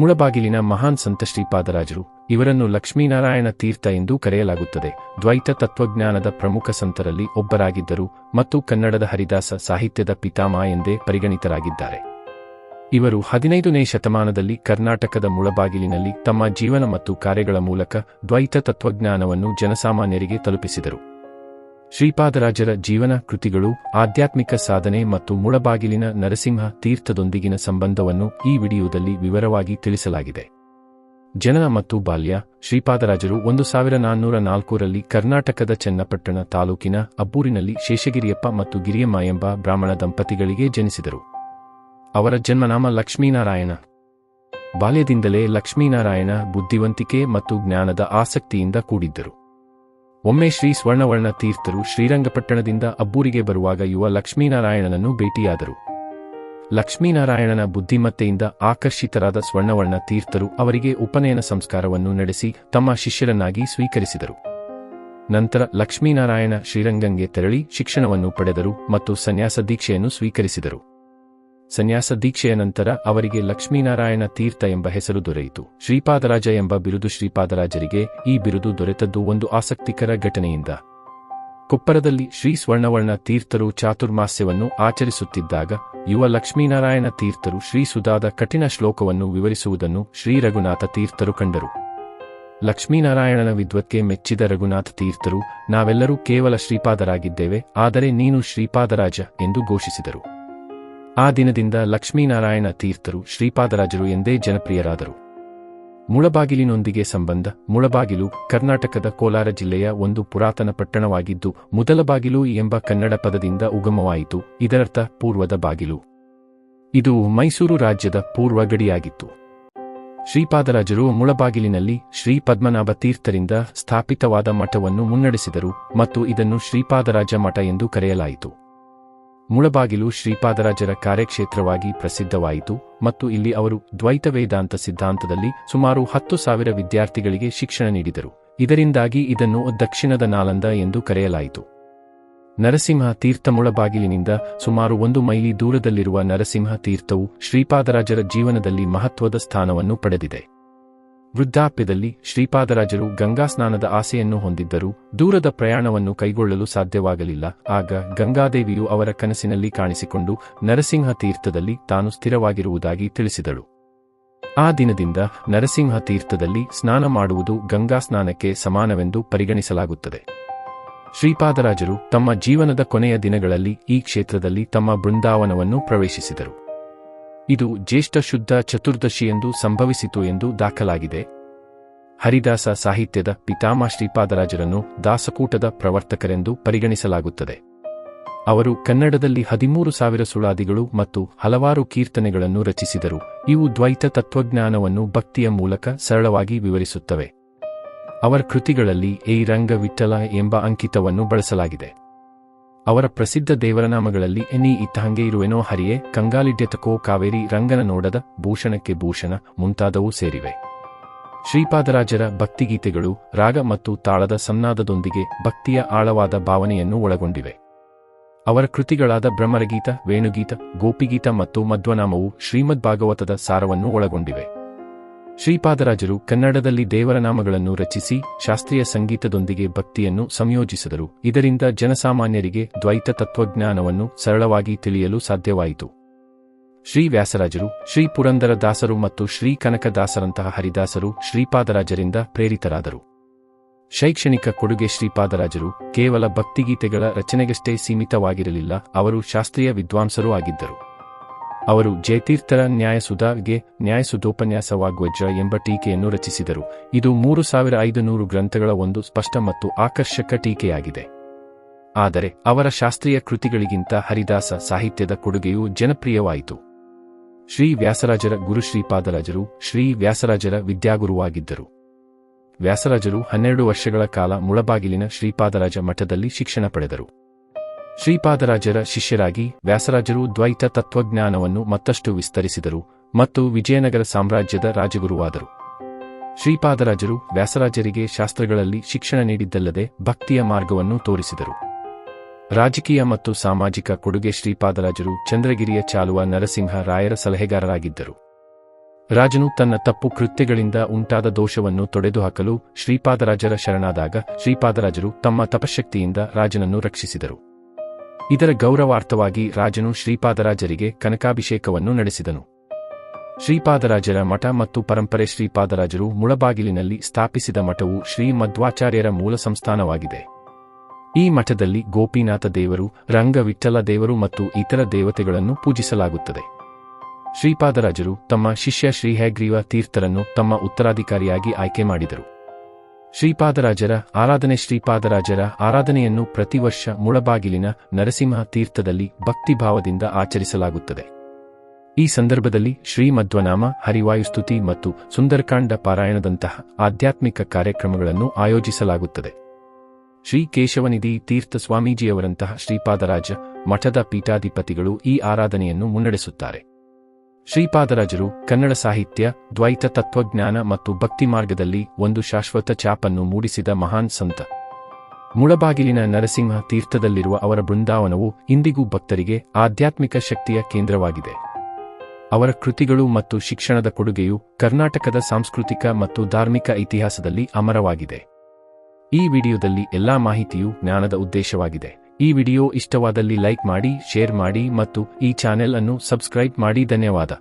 ಮುಳಬಾಗಿಲಿನ ಮಹಾನ್ ಸಂತ ಶ್ರೀಪಾದರಾಜರು. ಇವರನ್ನು ಲಕ್ಷ್ಮೀನಾರಾಯಣ ತೀರ್ಥ ಎಂದು ಕರೆಯಲಾಗುತ್ತದೆ. ದ್ವೈತ ತತ್ವಜ್ಞಾನದ ಪ್ರಮುಖ ಸಂತರಲ್ಲಿ ಒಬ್ಬರಾಗಿದ್ದರು ಮತ್ತು ಕನ್ನಡದ ಹರಿದಾಸ ಸಾಹಿತ್ಯದ ಪಿತಾಮಹ ಎಂದೇ ಪರಿಗಣಿತರಾಗಿದ್ದಾರೆ. ಇವರು ಹದಿನೈದನೇ ಶತಮಾನದಲ್ಲಿ ಕರ್ನಾಟಕದ ಮುಳಬಾಗಿಲಿನಲ್ಲಿ ತಮ್ಮ ಜೀವನ ಮತ್ತು ಕಾರ್ಯಗಳ ಮೂಲಕ ದ್ವೈತ ತತ್ವಜ್ಞಾನವನ್ನು ಜನಸಾಮಾನ್ಯರಿಗೆ ತಲುಪಿಸಿದರು. ಶ್ರೀಪಾದರಾಜರ ಜೀವನ ಕೃತಿಗಳು, ಆಧ್ಯಾತ್ಮಿಕ ಸಾಧನೆ ಮತ್ತು ಮುಳಬಾಗಿಲಿನ ನರಸಿಂಹ ತೀರ್ಥದೊಂದಿಗಿನ ಸಂಬಂಧವನ್ನು ಈ ವಿಡಿಯೋದಲ್ಲಿ ವಿವರವಾಗಿ ತಿಳಿಸಲಾಗಿದೆ. ಜನನ ಮತ್ತು ಬಾಲ್ಯ, ಶ್ರೀಪಾದರಾಜರು ಒಂದು ಸಾವಿರ ನಾನ್ನೂರ ನಾಲ್ಕರಲ್ಲಿ ಕರ್ನಾಟಕದ ಚನ್ನಪಟ್ಟಣ ತಾಲೂಕಿನ ಅಬ್ಬೂರಿನಲ್ಲಿ ಶೇಷಗಿರಿಯಪ್ಪ ಮತ್ತು ಗಿರಿಯಮ್ಮ ಎಂಬ ಬ್ರಾಹ್ಮಣ ದಂಪತಿಗಳಿಗೆ ಜನಿಸಿದರು. ಅವರ ಜನ್ಮನಾಮ ಲಕ್ಷ್ಮೀನಾರಾಯಣ. ಬಾಲ್ಯದಿಂದಲೇ ಲಕ್ಷ್ಮೀನಾರಾಯಣ ಬುದ್ಧಿವಂತಿಕೆ ಮತ್ತು ಜ್ಞಾನದ ಆಸಕ್ತಿಯಿಂದ ಕೂಡಿದ್ದರು. ಒಮ್ಮೆ ಶ್ರೀ ಸ್ವರ್ಣವರ್ಣ ತೀರ್ಥರು ಶ್ರೀರಂಗಪಟ್ಟಣದಿಂದ ಅಬ್ಬೂರಿಗೆ ಬರುವಾಗ ಯುವ ಲಕ್ಷ್ಮೀನಾರಾಯಣನನ್ನು ಭೇಟಿಯಾದರು. ಲಕ್ಷ್ಮೀನಾರಾಯಣನ ಬುದ್ಧಿಮತ್ತೆಯಿಂದ ಆಕರ್ಷಿತರಾದ ಸ್ವರ್ಣವರ್ಣ ತೀರ್ಥರು ಅವರಿಗೆ ಉಪನಯನ ಸಂಸ್ಕಾರವನ್ನು ನಡೆಸಿ ತಮ್ಮ ಶಿಷ್ಯರನ್ನಾಗಿ ಸ್ವೀಕರಿಸಿದರು. ನಂತರ ಲಕ್ಷ್ಮೀನಾರಾಯಣ ಶ್ರೀರಂಗಂಗೆ ತೆರಳಿ ಶಿಕ್ಷಣವನ್ನು ಪಡೆದರು ಮತ್ತು ಸನ್ಯಾಸ ದೀಕ್ಷೆಯನ್ನು ಸ್ವೀಕರಿಸಿದರು. ಸನ್ಯಾಸ ದೀಕ್ಷೆಯ ನಂತರ ಅವರಿಗೆ ಲಕ್ಷ್ಮೀನಾರಾಯಣ ತೀರ್ಥ ಎಂಬ ಹೆಸರು ದೊರೆಯಿತು. ಶ್ರೀಪಾದರಾಜ ಎಂಬ ಬಿರುದು ಶ್ರೀಪಾದರಾಜರಿಗೆ ಈ ಬಿರುದು ದೊರೆತದ್ದು ಒಂದು ಆಸಕ್ತಿಕರ ಘಟನೆಯಿಂದ. ಕೊಪ್ಪರದಲ್ಲಿ ಶ್ರೀ ಸ್ವರ್ಣವರ್ಣ ತೀರ್ಥರು ಚಾತುರ್ಮಾಸ್ಯವನ್ನು ಆಚರಿಸುತ್ತಿದ್ದಾಗ ಯುವ ಲಕ್ಷ್ಮೀನಾರಾಯಣ ತೀರ್ಥರು ಶ್ರೀ ಸುಧಾದ ಕಠಿಣ ಶ್ಲೋಕವನ್ನು ವಿವರಿಸುವುದನ್ನು ಶ್ರೀ ರಘುನಾಥ ತೀರ್ಥರು ಕಂಡರು. ಲಕ್ಷ್ಮೀನಾರಾಯಣನ ವಿದ್ವತ್ಗೆ ಮೆಚ್ಚಿದ ರಘುನಾಥ ತೀರ್ಥರು, ನಾವೆಲ್ಲರೂ ಕೇವಲ ಶ್ರೀಪಾದರಾಗಿದ್ದೇವೆ, ಆದರೆ ನೀನು ಶ್ರೀಪಾದರಾಜ ಎಂದು ಘೋಷಿಸಿದರು. ಆ ದಿನದಿಂದ ಲಕ್ಷ್ಮೀನಾರಾಯಣ ತೀರ್ಥರು ಶ್ರೀಪಾದರಾಜರು ಎಂದೇ ಜನಪ್ರಿಯರಾದರು. ಮುಳಬಾಗಿಲಿನೊಂದಿಗೆ ಸಂಬಂಧ, ಮುಳಬಾಗಿಲು ಕರ್ನಾಟಕದ ಕೋಲಾರ ಜಿಲ್ಲೆಯ ಒಂದು ಪುರಾತನ ಪಟ್ಟಣವಾಗಿದ್ದು, ಮೊದಲ ಬಾಗಿಲು ಎಂಬ ಕನ್ನಡ ಪದದಿಂದ ಉಗಮವಾಯಿತು, ಇದರರ್ಥ ಪೂರ್ವದ ಬಾಗಿಲು. ಇದು ಮೈಸೂರು ರಾಜ್ಯದ ಪೂರ್ವ ಗಡಿಯಾಗಿತ್ತು ಶ್ರೀಪಾದರಾಜರು ಮುಳಬಾಗಿಲಿನಲ್ಲಿ ಶ್ರೀ ಪದ್ಮನಾಭ ತೀರ್ಥರಿಂದ ಸ್ಥಾಪಿತವಾದ ಮಠವನ್ನು ಮುನ್ನಡೆಸಿದರು ಮತ್ತು ಇದನ್ನು ಶ್ರೀಪಾದರಾಜ ಮಠ ಎಂದು ಕರೆಯಲಾಯಿತು. ಮುಳಬಾಗಿಲು ಶ್ರೀಪಾದರಾಜರ ಕಾರ್ಯಕ್ಷೇತ್ರವಾಗಿ ಪ್ರಸಿದ್ಧವಾಯಿತು ಮತ್ತು ಇಲ್ಲಿ ಅವರು ದ್ವೈತ ವೇದಾಂತ ಸಿದ್ಧಾಂತದಲ್ಲಿ ಸುಮಾರು ಹತ್ತು ಸಾವಿರ ವಿದ್ಯಾರ್ಥಿಗಳಿಗೆ ಶಿಕ್ಷಣ ನೀಡಿದರು. ಇದರಿಂದಾಗಿ ಇದನ್ನು ದಕ್ಷಿಣದ ನಾಲಂದ ಎಂದು ಕರೆಯಲಾಯಿತು. ನರಸಿಂಹ ತೀರ್ಥ ಮುಳಬಾಗಿಲಿನಿಂದ ಸುಮಾರು ಒಂದು ಮೈಲಿ ದೂರದಲ್ಲಿರುವ ನರಸಿಂಹ ತೀರ್ಥವು ಶ್ರೀಪಾದರಾಜರ ಜೀವನದಲ್ಲಿ ಮಹತ್ವದ ಸ್ಥಾನವನ್ನು ಪಡೆದಿದೆ. ವೃದ್ಧಾಪ್ಯದಲ್ಲಿ ಶ್ರೀಪಾದರಾಜರು ಗಂಗಾ ಸ್ನಾನದ ಆಸೆಯನ್ನು ಹೊಂದಿದ್ದರು ದೂರದ ಪ್ರಯಾಣವನ್ನು ಕೈಗೊಳ್ಳಲು ಸಾಧ್ಯವಾಗಲಿಲ್ಲ. ಆಗ ಗಂಗಾದೇವಿಯು ಅವರ ಕನಸಿನಲ್ಲಿ ಕಾಣಿಸಿಕೊಂಡು ನರಸಿಂಹ ತೀರ್ಥದಲ್ಲಿ ತಾನು ಸ್ಥಿರವಾಗಿರುವುದಾಗಿ ತಿಳಿಸಿದಳು. ಆ ದಿನದಿಂದ ನರಸಿಂಹ ತೀರ್ಥದಲ್ಲಿ ಸ್ನಾನ ಮಾಡುವುದು ಗಂಗಾ ಸ್ನಾನಕ್ಕೆ ಸಮಾನವೆಂದು ಪರಿಗಣಿಸಲಾಗುತ್ತದೆ. ಶ್ರೀಪಾದರಾಜರು ತಮ್ಮ ಜೀವನದ ಕೊನೆಯ ದಿನಗಳಲ್ಲಿ ಈ ಕ್ಷೇತ್ರದಲ್ಲಿ ತಮ್ಮ ಬೃಂದಾವನವನ್ನು ಪ್ರವೇಶಿಸಿದರು. ಇದು ಜ್ಯೇಷ್ಠ ಶುದ್ಧ ಚತುರ್ದಶಿಯೆಂದು ಸಂಭವಿಸಿತು ಎಂದು ದಾಖಲಾಗಿದೆ. ಹರಿದಾಸ ಸಾಹಿತ್ಯದ ಪಿತಾಮ ಶ್ರೀಪಾದರಾಜರನ್ನು ದಾಸಕೂಟದ ಪ್ರವರ್ತಕರೆಂದು ಪರಿಗಣಿಸಲಾಗುತ್ತದೆ. ಅವರು ಕನ್ನಡದಲ್ಲಿ ಹದಿಮೂರು ಸಾವಿರ ಸುಳಾದಿಗಳು ಮತ್ತು ಹಲವಾರು ಕೀರ್ತನೆಗಳನ್ನು ರಚಿಸಿದರು. ಇವು ದ್ವೈತ ತತ್ವಜ್ಞಾನವನ್ನು ಭಕ್ತಿಯ ಮೂಲಕ ಸರಳವಾಗಿ ವಿವರಿಸುತ್ತವೆ. ಅವರ ಕೃತಿಗಳಲ್ಲಿ ಏ ರಂಗ ವಿಠಲ ಎಂಬ ಅಂಕಿತವನ್ನು ಬಳಸಲಾಗಿದೆ. ಅವರ ಪ್ರಸಿದ್ಧ ದೇವರನಾಮಗಳಲ್ಲಿ ಎನಿ ಇತ್ತಹಂಗೆ ಇರುವೆನೋ ಹರಿಯೇ ಕಂಗಾಲಿಡ್ಯತಕೋ ಕಾವೇರಿ ರಂಗನ ನೋಡದ ಭೂಷಣಕ್ಕೆ ಭೂಷಣ ಮುಂತಾದವು ಸೇರಿವೆ. ಶ್ರೀಪಾದರಾಜರ ಭಕ್ತಿಗೀತೆಗಳು ರಾಗ ಮತ್ತು ತಾಳದ ಸನ್ನಾದದೊಂದಿಗೆ ಭಕ್ತಿಯ ಆಳವಾದ ಭಾವನೆಯನ್ನು ಒಳಗೊಂಡಿವೆ. ಅವರ ಕೃತಿಗಳಾದ ಬ್ರಹ್ಮರಗೀತ, ವೇಣುಗೀತ, ಗೋಪಿಗೀತ ಮತ್ತು ಮಧ್ವನಾಮವು ಶ್ರೀಮದ್ ಭಾಗವತದ ಸಾರವನ್ನು ಒಳಗೊಂಡಿವೆ. ಶ್ರೀಪಾದರಾಜರು ಕನ್ನಡದಲ್ಲಿ ದೇವರ ನಾಮಗಳನ್ನು ರಚಿಸಿ ಶಾಸ್ತ್ರೀಯ ಸಂಗೀತದೊಂದಿಗೆ ಭಕ್ತಿಯನ್ನು ಸಂಯೋಜಿಸಿದರು. ಇದರಿಂದ ಜನಸಾಮಾನ್ಯರಿಗೆ ದ್ವೈತ ತತ್ವಜ್ಞಾನವನ್ನು ಸರಳವಾಗಿ ತಿಳಿಯಲು ಸಾಧ್ಯವಾಯಿತು. ಶ್ರೀ ವ್ಯಾಸರಾಜರು, ಶ್ರೀ ಪುರಂದರ ದಾಸರು ಮತ್ತು ಶ್ರೀ ಕನಕದಾಸರಂತಹ ಹರಿದಾಸರು ಶ್ರೀಪಾದರಾಜರಿಂದ ಪ್ರೇರಿತರಾದರು. ಶೈಕ್ಷಣಿಕ ಕೊಡುಗೆ ಶ್ರೀಪಾದರಾಜರು ಕೇವಲ ಭಕ್ತಿಗೀತೆಗಳ ರಚನೆಗಷ್ಟೇ ಸೀಮಿತವಾಗಿರಲಿಲ್ಲ, ಅವರು ಶಾಸ್ತ್ರೀಯ ವಿದ್ವಾಂಸರೂ ಆಗಿದ್ದರು. ಅವರು ಜಯತೀರ್ಥರ ನ್ಯಾಯಸುಧಾಗೆ ನ್ಯಾಯಸುಧೋಪನ್ಯಾಸವಾಗ್ವಜ್ರ ಎಂಬ ಟೀಕೆಯನ್ನು ರಚಿಸಿದರು. ಇದು ಮೂರು ಸಾವಿರ ಐದು ನೂರು ಗ್ರಂಥಗಳ ಒಂದು ಸ್ಪಷ್ಟ ಮತ್ತು ಆಕರ್ಷಕ ಟೀಕೆಯಾಗಿದೆ. ಆದರೆ ಅವರ ಶಾಸ್ತ್ರೀಯ ಕೃತಿಗಳಿಗಿಂತ ಹರಿದಾಸ ಸಾಹಿತ್ಯದ ಕೊಡುಗೆಯು ಜನಪ್ರಿಯವಾಯಿತು. ಶ್ರೀ ವ್ಯಾಸರಾಜರ ಗುರು ಶ್ರೀಪಾದರಾಜರು ಶ್ರೀ ವ್ಯಾಸರಾಜರ ವಿದ್ಯಾಗುರುವಾಗಿದ್ದರು. ವ್ಯಾಸರಾಜರು ಹನ್ನೆರಡು ವರ್ಷಗಳ ಕಾಲ ಮುಳಬಾಗಿಲಿನ ಶ್ರೀಪಾದರಾಜ ಮಠದಲ್ಲಿ ಶಿಕ್ಷಣ ಪಡೆದರು. ಶ್ರೀಪಾದರಾಜರ ಶಿಷ್ಯರಾಗಿ ವ್ಯಾಸರಾಜರು ದ್ವೈತ ತತ್ವಜ್ಞಾನವನ್ನು ಮತ್ತಷ್ಟು ವಿಸ್ತರಿಸಿದರು ಮತ್ತು ವಿಜಯನಗರ ಸಾಮ್ರಾಜ್ಯದ ರಾಜಗುರುವಾದರು. ಶ್ರೀಪಾದರಾಜರು ವ್ಯಾಸರಾಜರಿಗೆ ಶಾಸ್ತ್ರಗಳಲ್ಲಿ ಶಿಕ್ಷಣ ನೀಡಿದ್ದಲ್ಲದೆ ಭಕ್ತಿಯ ಮಾರ್ಗವನ್ನು ತೋರಿಸಿದರು. ರಾಜಕೀಯ ಮತ್ತು ಸಾಮಾಜಿಕ ಕೊಡುಗೆ ಶ್ರೀಪಾದರಾಜರು ಚಂದ್ರಗಿರಿಯ ಚಾಲುವ ನರಸಿಂಹ ರಾಯರ ಸಲಹೆಗಾರರಾಗಿದ್ದರು. ರಾಜನು ತನ್ನ ತಪ್ಪು ಕೃತ್ಯಗಳಿಂದ ಉಂಟಾದ ದೋಷವನ್ನು ತೊಡೆದುಹಾಕಲು ಶ್ರೀಪಾದರಾಜರ ಶರಣಾದಾಗ ಶ್ರೀಪಾದರಾಜರು ತಮ್ಮ ತಪಶಕ್ತಿಯಿಂದ ರಾಜನನ್ನು ರಕ್ಷಿಸಿದರು. ಇದರ ಗೌರವಾರ್ಥವಾಗಿ ರಾಜನು ಶ್ರೀಪಾದರಾಜರಿಗೆ ಕನಕಾಭಿಷೇಕವನ್ನು ನಡೆಸಿದನು. ಶ್ರೀಪಾದರಾಜರ ಮಠ ಮತ್ತು ಪರಂಪರೆ ಶ್ರೀಪಾದರಾಜರು ಮುಳಬಾಗಿಲಿನಲ್ಲಿ ಸ್ಥಾಪಿಸಿದ ಮಠವು ಶ್ರೀ ಮಧ್ವಾಚಾರ್ಯರ ಮೂಲ ಸಂಸ್ಥಾನವಾಗಿದೆ. ಈ ಮಠದಲ್ಲಿ ಗೋಪಿನಾಥ ದೇವರು ರಂಗವಿಠಲ ದೇವರು ಮತ್ತು ಇತರ ದೇವತೆಗಳನ್ನು ಪೂಜಿಸಲಾಗುತ್ತದೆ. ಶ್ರೀಪಾದರಾಜರು ತಮ್ಮ ಶಿಷ್ಯ ಶ್ರೀ ಹಯಗ್ರೀವ ತೀರ್ಥರನ್ನು ತಮ್ಮ ಉತ್ತರಾಧಿಕಾರಿಯಾಗಿ ಆಯ್ಕೆ ಮಾಡಿದರು. ಶ್ರೀಪಾದರಾಜರ ಆರಾಧನೆ ಶ್ರೀಪಾದರಾಜರ ಆರಾಧನೆಯನ್ನು ಪ್ರತಿ ವರ್ಷ ಮುಳಬಾಗಿಲಿನ ನರಸಿಂಹ ತೀರ್ಥದಲ್ಲಿ ಭಕ್ತಿಭಾವದಿಂದ ಆಚರಿಸಲಾಗುತ್ತದೆ. ಈ ಸಂದರ್ಭದಲ್ಲಿ ಶ್ರೀಮಧ್ವನಾಮ ಹರಿವಾಯುಸ್ತುತಿ ಮತ್ತು ಸುಂದರಕಾಂಡ ಪಾರಾಯಣದಂತಹ ಆಧ್ಯಾತ್ಮಿಕ ಕಾರ್ಯಕ್ರಮಗಳನ್ನು ಆಯೋಜಿಸಲಾಗುತ್ತದೆ. ಶ್ರೀ ಕೇಶವನಿಧಿ ತೀರ್ಥ ಸ್ವಾಮೀಜಿಯವರಂತಹ ಶ್ರೀಪಾದರಾಜ ಮಠದ ಪೀಠಾಧಿಪತಿಗಳು ಈ ಆರಾಧನೆಯನ್ನು ಮುನ್ನಡೆಸುತ್ತಾರೆ. ಶ್ರೀಪಾದರಾಜರು ಕನ್ನಡ ಸಾಹಿತ್ಯ, ದ್ವೈತ ತತ್ವಜ್ಞಾನ ಮತ್ತು ಭಕ್ತಿ ಮಾರ್ಗದಲ್ಲಿ ಒಂದು ಶಾಶ್ವತ ಛಾಪನ್ನು ಮೂಡಿಸಿದ ಮಹಾನ್ ಸಂತ. ಮುಳಬಾಗಿಲಿನ ನರಸಿಂಹ ತೀರ್ಥದಲ್ಲಿರುವ ಅವರ ಬೃಂದಾವನವು ಇಂದಿಗೂ ಭಕ್ತರಿಗೆ ಆಧ್ಯಾತ್ಮಿಕ ಶಕ್ತಿಯ ಕೇಂದ್ರವಾಗಿದೆ. ಅವರ ಕೃತಿಗಳು ಮತ್ತು ಶಿಕ್ಷಣದ ಕೊಡುಗೆಯು ಕರ್ನಾಟಕದ ಸಾಂಸ್ಕೃತಿಕ ಮತ್ತು ಧಾರ್ಮಿಕ ಇತಿಹಾಸದಲ್ಲಿ ಅಮರವಾಗಿದೆ. ಈ ವಿಡಿಯೋದಲ್ಲಿ ಎಲ್ಲಾ ಮಾಹಿತಿಯು ಜ್ಞಾನದ ಉದ್ದೇಶವಾಗಿದೆ. ಈ ವಿಡಿಯೋ ಇಷ್ಟವಾದಲ್ಲಿ ಲೈಕ್ ಮಾಡಿ ಶೇರ್ ಮಾಡಿ ಮತ್ತು ಈ ಚಾನೆಲ್ ಅನ್ನು ಸಬ್ಸ್ಕ್ರೈಬ್ ಮಾಡಿ. ಧನ್ಯವಾದ.